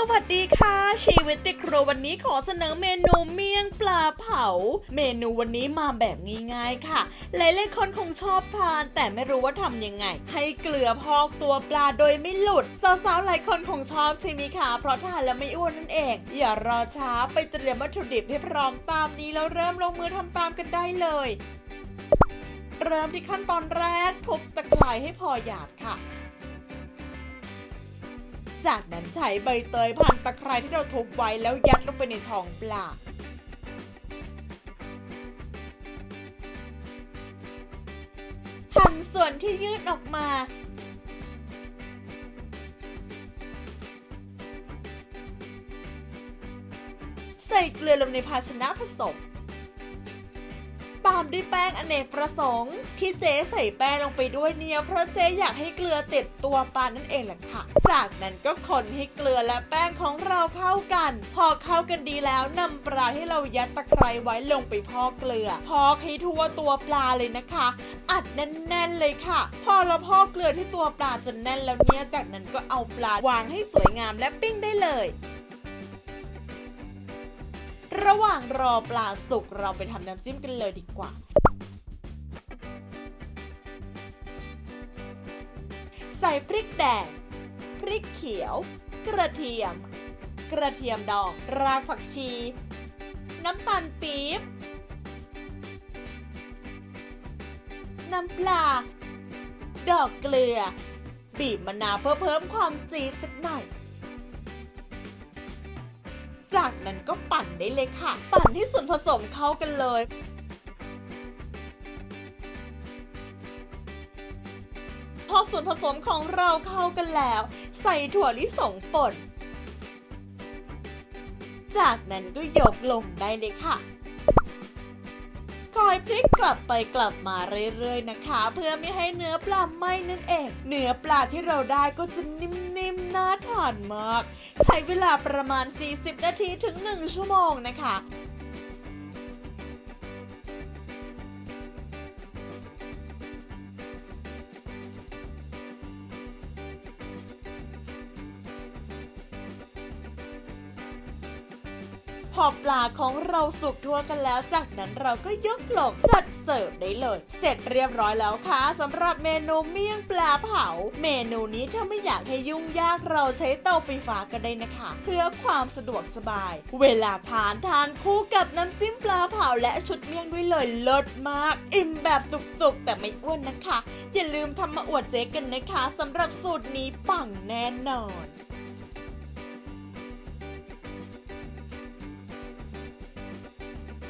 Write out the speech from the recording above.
สวัสดีค่ะ ชีวิตติครัววันนี้ขอเสนอเมนูเมี่ยงปลาเผา เมนูวันนี้มาแบบง่ายๆค่ะ หลายๆคนคงชอบทาน แต่ไม่รู้ว่าทำยังไง ให้เกลือพอกตัวปลาโดยไม่หลุดสาวๆหลายคนคงชอบใช่ไหมคะเพราะทานแล้วไม่อ้วนนั่นเอง อย่ารอช้าไปเตรียมวัตถุดิบให้พร้อมตามนี้แล้วเริ่มลงมือทำตามกันได้เลย เริ่มที่ขั้นตอนแรกทุบตะไคร้ให้พอหยาบค่ะ จากนั้นใช้ใบเตยพันตะไคร้ที่เราทุบไว้แล้วยัดลงไปในท้องปลาหั่นส่วนที่ยื่นออกมา ใส่เกลือลงในภาชนะผสม ตามด้วยแป้งอเนกประสงค์ ที่เจ๊ใส่แป้งลงไปด้วยเนี่ยเพราะเจ๊อยากให้เกลือติดตัวปลานั่นเองแหละค่ะ จากนั้นก็คนให้เกลือและแป้งของเราเข้ากัน พอเข้ากันดีแล้วนำปลาที่เรายัดตะไคร้ไว้ลงไปพอกเกลือ พอกให้ทั่วตัวปลาเลยนะคะ อัดแน่นๆเลยค่ะ พอเราพอกเกลือที่ตัวปลาจนแน่นแล้วเนี่ยจากนั้นก็เอาปลาวางให้สวยงามและปิ้งได้เลย ระหว่างรอปลาสุกเราไปทำน้ำจิ้มกันเลยดีกว่า ใส่พริกแดง พริกเขียว กระเทียม กระเทียมดอง รากผักชี น้ำตาลปี๊บ น้ำปลา ดอกเกลือ บีบมะนาวเพื่อเพิ่มความจี๊ดสักหน่อย จากนั้นก็ปั่นได้เลยค่ะ ปั่นให้ส่วนผสมเข้ากันเลยพอส่วนผสมของเราเข้ากันแล้ว ใส่ถั่วลิสงป่น จากนั้นก็ยกลงได้เลยค่ะ คอยพลิกกลับไปกลับมาเรื่อยๆนะคะ เพื่อไม่ให้เนื้อปลาไหม้นั่นเอง เนื้อปลาที่เราได้ก็จะนิ่มๆน่าทานมาก ใช้เวลาประมาณ 40 นาทีถึง 1 ชั่วโมงนะคะ อปลาของเราสุกทั่วกันแล้ว จากนั้นเราก็ยกหลงจัดเสิร์ฟได้เลย เสร็จเรียบร้อยแล้วค่ะสำหรับเมนูเมี่ยงปลาเผา เมนูนี้ถ้าไม่อยากให้ยุ่งยากเราใช้เตาไฟฟ้าก็ได้นะคะ เพื่อความสะดวกสบาย เวลาทานทานคู่กับน้ำจิ้มปลาเผาและชุดเมี่ยงด้วยเลยเลิศมาก อิ่มแบบจุกๆ แต่ไม่อ้วนนะคะ อย่าลืมทำมาอวดเจ๊กันนะคะสำหรับสูตรนี้ปังแน่นอน